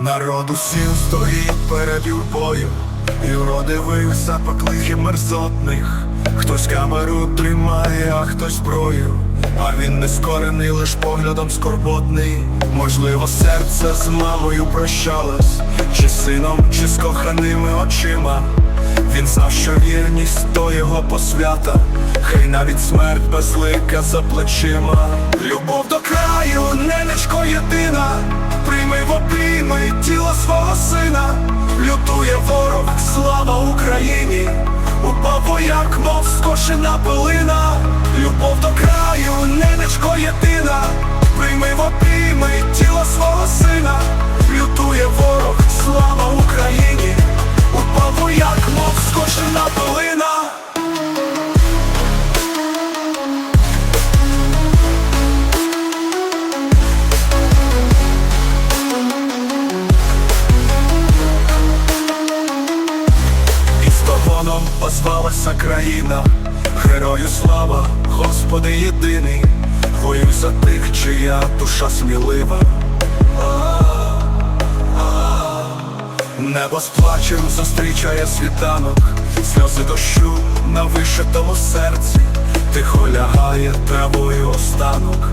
Народ усім стоїть перед юрбою, вив запеклих і мерзотних. Хтось камеру тримає, а хтось зброю, а він не скорений, лиш поглядом скорботний. Можливо, серце з мамою прощалось, чи сином, чи з коханими очима. Він знав, що вірність то його посвята, хай навіть смерть безлика за плечима. Любов до краю, ненечко єдина, обійми тіло свого сина, лютує ворог, слава Україні, упав вояк, мов скошена пилина, любов до краю, ненечко єдина, прийми в обійми тогоном країна, герою слава, Господи єдиний, воюй за тих, чия душа смілива. Небо з плачем зустрічає світанок, сльози дощу на вишитому серці, тихо лягає травою останок,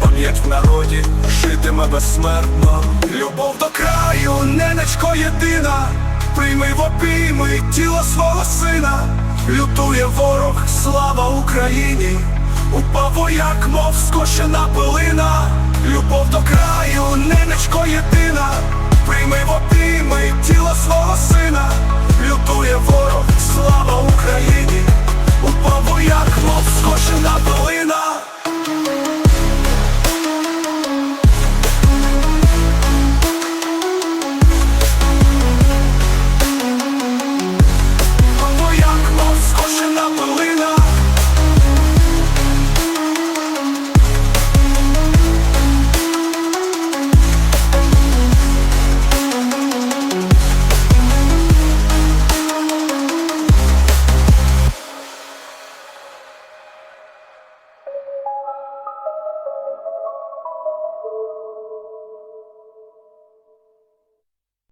пам'ять в народі житиме безсмертно, любов до краю, ненечко єдина, прийми в обійми тіло свого сина, лютує ворог, слава Україні, упав вояк, мов скошена пилина,